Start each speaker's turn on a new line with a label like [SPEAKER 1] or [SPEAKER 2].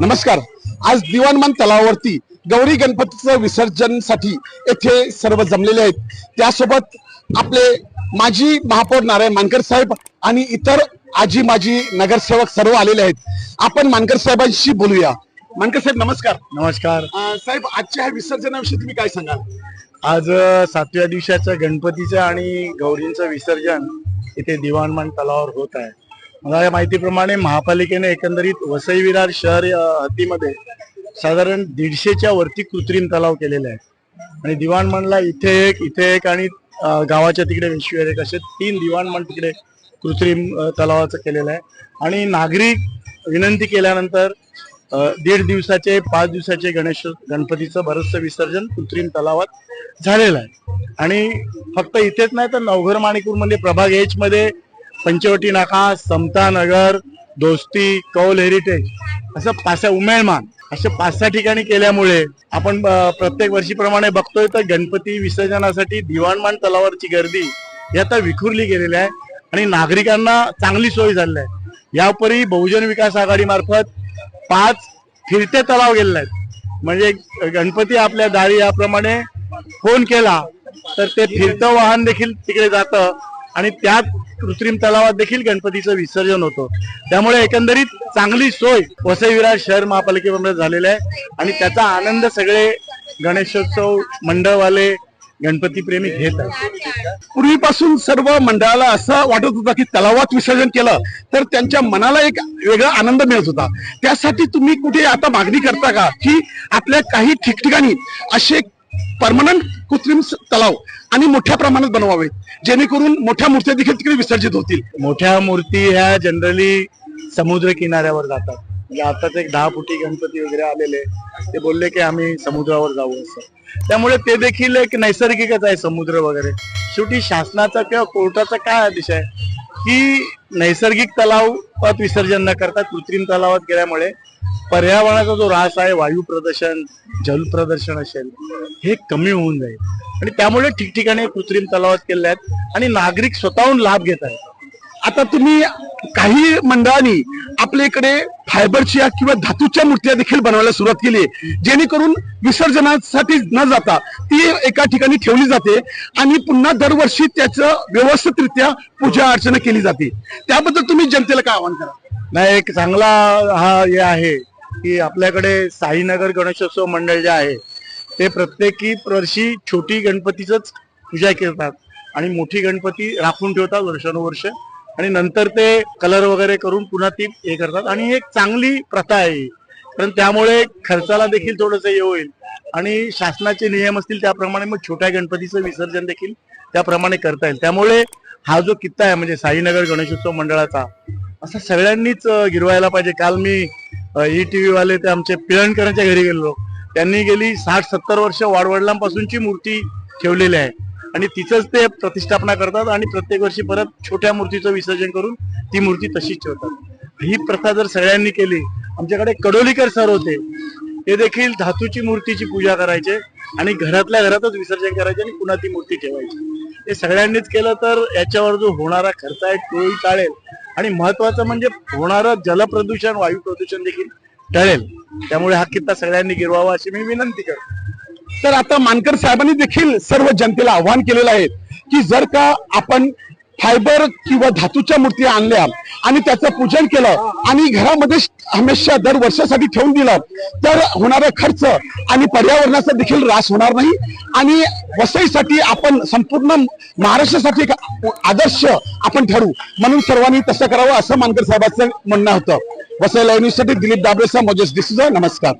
[SPEAKER 1] नमस्कार. आज दिवाणमान तलावावरती गौरी गणपतीचं विसर्जनसाठी येथे सर्व जमलेले आहेत. त्यासोबत आपले माजी महापौर नारायण मानकर साहेब आणि इतर आजी माजी नगरसेवक सर्व आलेले आहेत. आपण मानकर साहेबांशी बोलूया. मानकर साहेब नमस्कार.
[SPEAKER 2] नमस्कार.
[SPEAKER 1] अं, साहेब आजच्या ह्या विसर्जनाविषयी तुम्ही काय सांगाल?
[SPEAKER 2] आज अ, सातव्या दिवसाचं गणपतीचं आणि गौरींचं विसर्जन इथे दिवाणमान तलावावर होत आहे. मला या माहितीप्रमाणे महापालिकेने एकंदरीत वसई विरार शहर हद्दीमध्ये साधारण दीडशेच्या वरती कृत्रिम तलाव केलेले आहेत. आणि दिवाणमनला इथे एक इथे एक आणि गावाच्या तिकडे विश्वेर एक असे तीन दिवाणमन तिकडे कृत्रिम तलावाचं केलेलं आहे. आणि नागरिक विनंती केल्यानंतर दीड दिवसाचे पाच दिवसाचे गणेश गणपतीचं बरंचसं विसर्जन कृत्रिम तलावात झालेलं आहे. आणि फक्त इथेच नाही तर नवघर माणिकूरमध्ये प्रभाग एच मध्ये पंचवटी नाका समता नगर दोस्ती कौल हेरिटेज असं पाच सहा उमेळमान असे पाच सहा ठिकाणी केल्यामुळे आपण प्रत्येक वर्षीप्रमाणे बघतोय तर गणपती विसर्जनासाठी दिवाणमान तलावावरची गर्दी ही आता विखुरली गेलेली आहे आणि नागरिकांना चांगली सोय झाली आहे. यापरी बहुजन विकास आघाडीमार्फत पाच फिरते तलाव गेलेले आहेत. म्हणजे गणपती आपल्या दारी याप्रमाणे फोन केला तर ते फिरतं वाहन देखील तिकडे जातं. आणि त्यात कृत्रिम तलावात देखील गणपतीचं विसर्जन होतं. त्यामुळे एकंदरीत चांगली सोय वसई विरार शहर महापालिकेमध्ये झालेली आहे. आणि त्याचा आनंद सगळे गणेशोत्सव मंडळवाले गणपती प्रेमी घेत आहेत.
[SPEAKER 1] पूर्वीपासून सर्व मंडळाला असं वाटत होतं की तलावात विसर्जन केलं तर त्यांच्या मनाला एक वेगळा आनंद मिळत होता. त्यासाठी तुम्ही कुठे आता मागणी करता का की आपल्या काही ठिकठिकाणी असे परमनंट कृत्रिम तलाव आणि मोठ्या प्रमाणात बनवावेत. जेणेकरून मोठ्या मूर्त्या देखील तिकडे विसर्जित होतील.
[SPEAKER 2] मोठ्या मूर्ती ह्या जनरली समुद्र किनाऱ्यावर जातात. म्हणजे आताच एक दहा फुटी गणपती वगैरे आलेले ते बोलले की आम्ही समुद्रावर जाऊ असं. त्यामुळे ते देखील एक नैसर्गिकच आहे समुद्र वगैरे. शेवटी शासनाचा किंवा कोर्टाचा काय आदेश आहे की नैसर्गिक तलावात विसर्जन न करता कृत्रिम तलावात गेल्यामुळे पर्यावरणाचा जो ऱ्हास आहे वायू प्रदूषण जल प्रदर्शन असेल हे कमी होऊन जाईल. आणि त्यामुळे ठिकठिकाणी कृत्रिम तलावात केले आहेत आणि नागरिक स्वतःहून लाभ घेत आहेत.
[SPEAKER 1] आता तुम्ही काही मंडळांनी आपल्या इकडे फायबरच्या किंवा धातूच्या मूर्त्या देखील बनवायला सुरुवात केली आहे. जेणेकरून विसर्जनासाठी न जाता ती एका ठिकाणी ठेवली जाते आणि पुन्हा दरवर्षी त्याचं व्यवस्थितरित्या पूजा अर्चना केली जाते. त्याबद्दल तुम्ही जनतेला काय आवाहन करा?
[SPEAKER 2] नाही एक चांगला हा हे आहे. की आपल्याकडे साईनगर गणेशोत्सव मंडळ जे आहे ते प्रत्येकी वर्षी छोटी गणपतीचंच पूजा करतात. आणि मोठी गणपती राखून ठेवतात वर्षानुवर्ष. आणि नंतर ते कलर वगैरे करून पुन्हा ती हे करतात. आणि एक चांगली प्रथा आहे. कारण त्यामुळे खर्चाला देखील थोडस हे होईल. आणि शासनाचे नियम असतील त्याप्रमाणे मग छोट्या गणपतीचं विसर्जन देखील त्याप्रमाणे करता येईल. त्यामुळे हा जो कित्ता आहे म्हणजे साईनगर गणेशोत्सव मंडळाचा असं सगळ्यांनीच गिरवायला पाहिजे. काल मी ई टीव्ही वाले ते आमचे पिळणकरांच्या घरी गेलो त्यांनी गेली साठ सत्तर वर्ष वाडवडिलांपासूनची मूर्ती ठेवलेली आहे. आणि तिचंच ते प्रतिष्ठापना करतात आणि प्रत्येक वर्षी परत छोट्या मूर्तीचं विसर्जन करून ती मूर्ती तशीच ठेवतात. ही प्रथा जर सगळ्यांनी केली आमच्याकडे कडोलीकर सर होते. ते देखील धातूची मूर्तीची पूजा करायचे आणि घरातल्या घरातच विसर्जन करायचे आणि पुन्हा ती मूर्ती ठेवायची. हे सगळ्यांनीच केलं तर याच्यावर जो होणारा खर्च आहे तोही टाळेल आणि महत्वाचं म्हणजे होणारं जलप्रदूषण वायू प्रदूषण देखील टळेल. त्यामुळे हा किस्सा सगळ्यांनी गिरवावा अशी मी विनंती करतो.
[SPEAKER 1] तर आता मानकर साहेबांनी देखील सर्व जनतेला आव्हान केलेलं आहे की जर का आपण फायबर किंवा धातूच्या मूर्ती आणल्या आणि त्याचं पूजन केलं आणि घरामध्ये हमेशा दर वर्षासाठी ठेवून दिलं तर होणारा खर्च आणि पर्यावरणाचा देखील ऱ्हास होणार नाही. आणि वसईसाठी आपण संपूर्ण महाराष्ट्रासाठी एक आदर्श आपण ठरू. म्हणून सर्वांनी तसं करावं असं मानकर साहेबांचं म्हणणं होतं. वसई युनिव्हर्सिटी दिलीप दाबरेसा मोजेस डिसुजा नमस्कार.